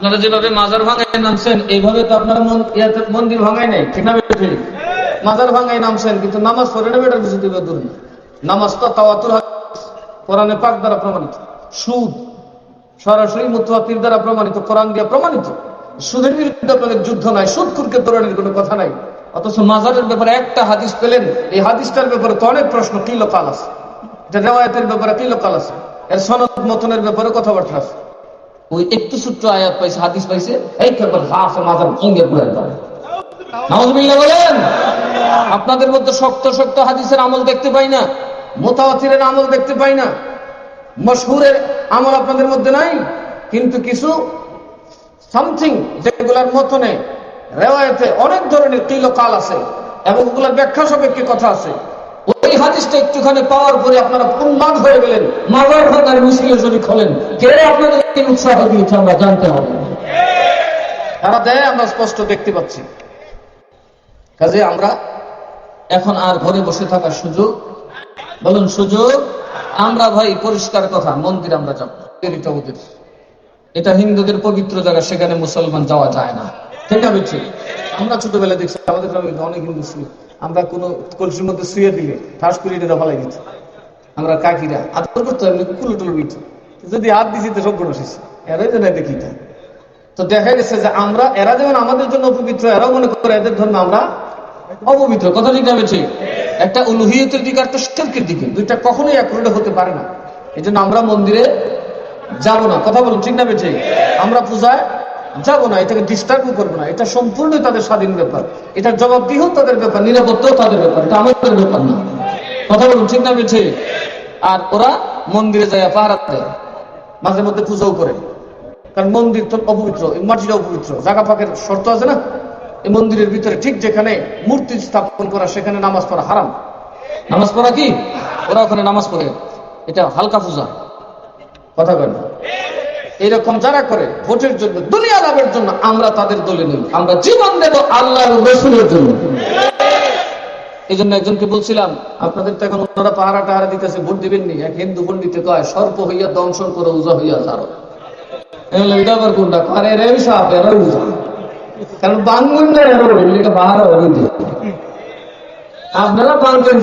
আপনারা যেভাবে মাজার ভাঙায় নামছেন এইভাবে তো আপনারা মন্দির ভাঙায় নাই ঠিক না মাজার ভাঙায় নামছেন কিন্তু নামাজ পড়ে নেবে এটার কিছু দিবে দূর না। নামাজ তো তাওয়াতুর হাদিস, কোরআনে পাক দ্বারা প্রমাণিত। সুদ সরাসরি মুতুয়াতির দ্বারা প্রমাণিত কোরআন দিয়ে প্রমাণিত। সুদের বিরুদ্ধে আপনাদের যুদ্ধ নাই সুদ কুরকে তোরণের কোনো কথা নাই। অথচ মাজারের ব্যাপারে একটা হাদিস পেলেন এই হাদিসটার ব্যাপারে তো অনেক প্রশ্ন কি লোকাল আছে? এটা রেওয়ায়তের ব্যাপারে কি লোকাল আছে? এর সনদ মতনের ব্যাপারে কথাবার্তা আছে। ওই একটু ছোট্ট আয়াত পাইছে, হাদিস পাইছে, এই বলেন, আপনাদের মধ্যে শক্ত শক্ত হাদিসের আমল দেখতে পাই না মোতাওয়াতিরের আমল দেখতে পাই না, মশহুরের আমল আপনাদের মধ্যে নাই, কিন্তু কিছু সামথিং যেগুলার মতনে রেওয়ায়তে অনেক ধরনের কিলোকাল আছে এবং ওগুলার ব্যাখ্যা সাপেক্ষে কথা আছে। ওই হাদিসটা একটুখানি পাওয়ার পরে আপনারা উন্মাদ হয়ে গেলেন। মাজার ভাঙার মুশকিল শরীর খোলেন কে আপনাদের উৎসাহ দিয়েছে, আমরা জানতে হবে। তারা দেয় আমরা স্পষ্ট দেখতে পাচ্ছি। কাজে আমরা এখন আর ঘরে বসে থাকার সুযোগ? বলুন, সুযোগ? আমরা ভাই, পরিষ্কার কথা, মন্দির আমরা যাব। এটা হিন্দুদের পবিত্র জায়গা, সেখানে মুসলমান যাওয়া যায় না। ঠিক ঠিক। আমরা ছোটবেলায় দেখছি, আমাদের গ্রামে অনেক হিন্দু শুয়ে আমরা কোনো কলসির মধ্যে শুয়ে দিলে, ঠাস করে এটা ফালাই দিত। আমরা কাকিরা আদর করতে এমনি কুলো টুলো দিত যদি হাত দিছি তো সব শেষ এরাই তো নাই দেখি তো দেখা গেছে যে আমরা, এরা যেমন আমাদের জন্য অপবিত্র, এরাও মনে করে এদের ধর্মে আমরা অপবিত্র। কথা ঠিক হবে ঠিক? একটা উলুহিয়তের দিকে একটা শিল্পের দিকে। দুইটা কখনোই একরোডে হতে পারে না। এই আমরা মন্দিরে যাব না। কথা বলুন, ঠিক না ঠিক? আমরা পূজায় যাব না, এটাকে ডিস্টার্বও করব না। এটা সম্পূর্ণ তাদের স্বাধীন ব্যাপার। এটার জবাবদিহ তাদের ব্যাপার, নিরাপত্তাও তাদের ব্যাপার, এটা আমাদের ব্যাপার না। কথা বলুন, ঠিক না ঠিক আর ওরা মন্দিরে যায় পাহারা দেয় মাঝে মধ্যে পূজাও করে। কারণ মন্দির তো অপবিত্র মাটিটা অপবিত্র। জায়গা ফাঁকের শর্ত আছে না? এই মন্দিরের ভিতরে ঠিক যেখানে মূর্তি স্থাপন করা, সেখানে নামাজ পড়া হারাম। নামাজ পড়া কি? ওরা ওখানে নামাজ পড়ে। এটা হালকা পূজা। কথা বলেন এরকম যারা করে, ভোটের জন্য, দুনিয়া লাভের জন্য আমরা তাদের দলে নেই। আমরা জীবন দেব আল্লাহ রসুলের জন্য। এই জন্য একজনকে বলছিলাম, আপনাদের তো এখন ওনারা পাহারা টাহারা দিতেছে, ভোট দিবেন নি? এক হিন্দু পন্ডিতে কয়, সর্প হইয়া দংশন করে, উজা হইয়া অবৈধ আপনারা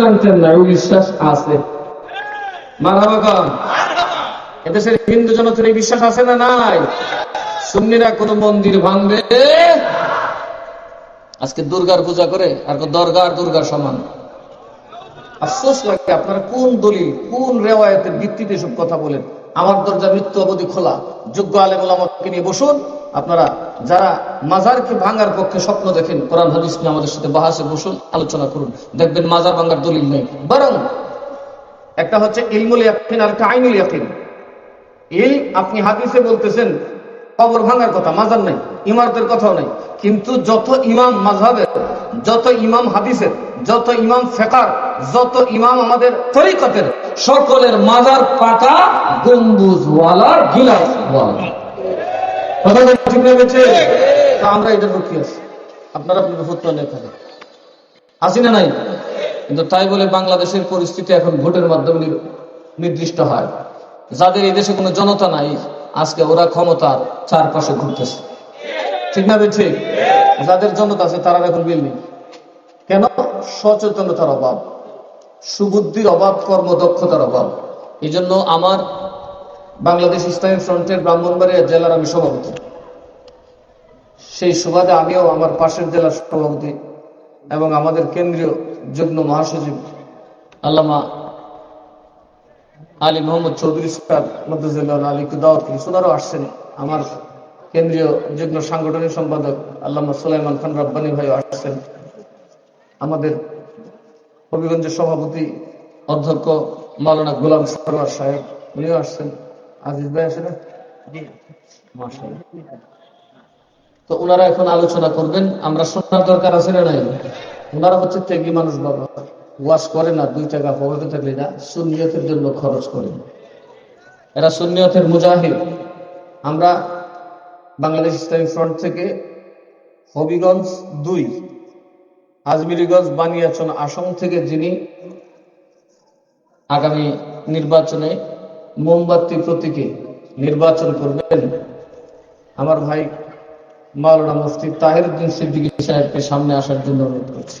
জানতেন না বিশ্বাস আছে। মারাবা কম এদেশের হিন্দু জনতার এই বিশ্বাস আছে না নাই? সুন্নিরা কোন মন্দির ভাঙবে? আজকে দুর্গার পূজা করে আর দরগা আর দুর্গার সমান। আফসোস লাগে, আপনারা কোন দলিল, কোন রেওয়ায়তের ভিত্তিতে সব কথা বলেন? আমার দরজা মৃত্যু অবধি খোলা। যোগ্য আলেম ওলামাকে নিয়ে বসুন। আপনারা যারা মাজারকে ভাঙার পক্ষে স্বপ্ন দেখেন, কোরআন হাদিস নিয়ে আমাদের সাথে বাহাসে বসুন, আলোচনা করুন। দেখবেন মাজার ভাঙার দলিল নেই। বরং একটা হচ্ছে ইলমুল ইয়াকিন আর একটা আইনুল ইয়াকিন। ইল আপনি হাদিসে বলতেছেন, কবর ভাঙার কথা, মাজার নাই, ইমারতের কথাও নাই। কিন্তু যত ইমাম মাঝহাবের যত ইমাম হাদিসের, যত ইমাম ফেকার, যত ইমাম আমাদের তরিকতের, সকলের মাজার পাকা গম্বুজ ওয়ালা গিলাস ওয়ালা কথা বলতে ঠিক না তা আমরা এটার পক্ষে আছি। আপনারা আপনাদের ফতুয়া নিয়ে থাকেন। আসি না নাই? কিন্তু তাই বলে বাংলাদেশের পরিস্থিতি এখন ভোটের মাধ্যমে নির্দিষ্ট হয়। যাদের এই দেশে কোনো জনতা নাই, আজকে ওরা ক্ষমতার চারপাশে ঘুরতেছে। ঠিক না ঠিক যাদের জনতা আছে, তারা এখন বিল নেই। কেন? সচেতনতার অভাব, সুবুদ্ধির অভাব, কর্মদক্ষতার অভাব। এই জন্য আমার বাংলাদেশ ইসলামী ফ্রন্টের ব্রাহ্মণবাড়িয়া জেলার আমি সভাপতি। সেই সুবাদে আমিও আমার পাশের জেলার সভাপতি এবং আমাদের কেন্দ্রীয় যুগ্ম মহাসচিব আল্লামা আলী মোহাম্মদ চৌধুরী সাহেব মধ্যজুল্লাহ আলীকে দাওয়াত করি সোনারও আসছেন আমার কেন্দ্রীয় যুগ্ম সাংগঠনিক সম্পাদক আল্লামা সুলাইমান খান রাব্বানি ভাই আসছেন। আমাদের হবিগঞ্জের সভাপতি অধ্যক্ষ মাওলানা গোলাম সরোয়ার সাহেব উনিও আসছেন। আজিজ ভাই আসেন। তো ওনারা এখন আলোচনা করবেন আমরা শোনার দরকার আছে না নাই? ওনারা হচ্ছে ত্যাগী মানুষ বাবা। ওয়াশ করে না দুই টাকা পকেটে থাকলে না সুন্নিয়তের জন্য খরচ করে। এরা সুন্নিয়তের মুজাহিদ। আমরা বাংলাদেশ ইসলামী ফ্রন্ট থেকে হবিগঞ্জ দুই, আজমিরিগঞ্জ বানিয়াচন আসন থেকে যিনি আগামী নির্বাচনে মোমবাতি প্রতীকে নির্বাচন করবেন, আমার ভাই মাওলানা মুফতি তাহিরুদ্দিন সিদ্দিকী সাহেবকে সামনে আসার জন্য অনুরোধ করছি।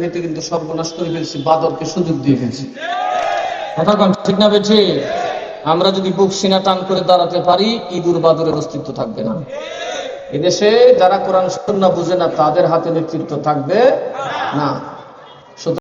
খেতে কিন্তু সর্বনাশ করে ফেলছি, বাদরকে সুযোগ দিয়ে ফেলছি। ঠিক না বেঠি? আমরা যদি বুক সিনা টান করে দাঁড়াতে পারি, ইঁদুর বাদরের অস্তিত্ব থাকবে না। এদেশে যারা কোরআন সন্না বুঝে না, তাদের হাতে নেতৃত্ব থাকবে না।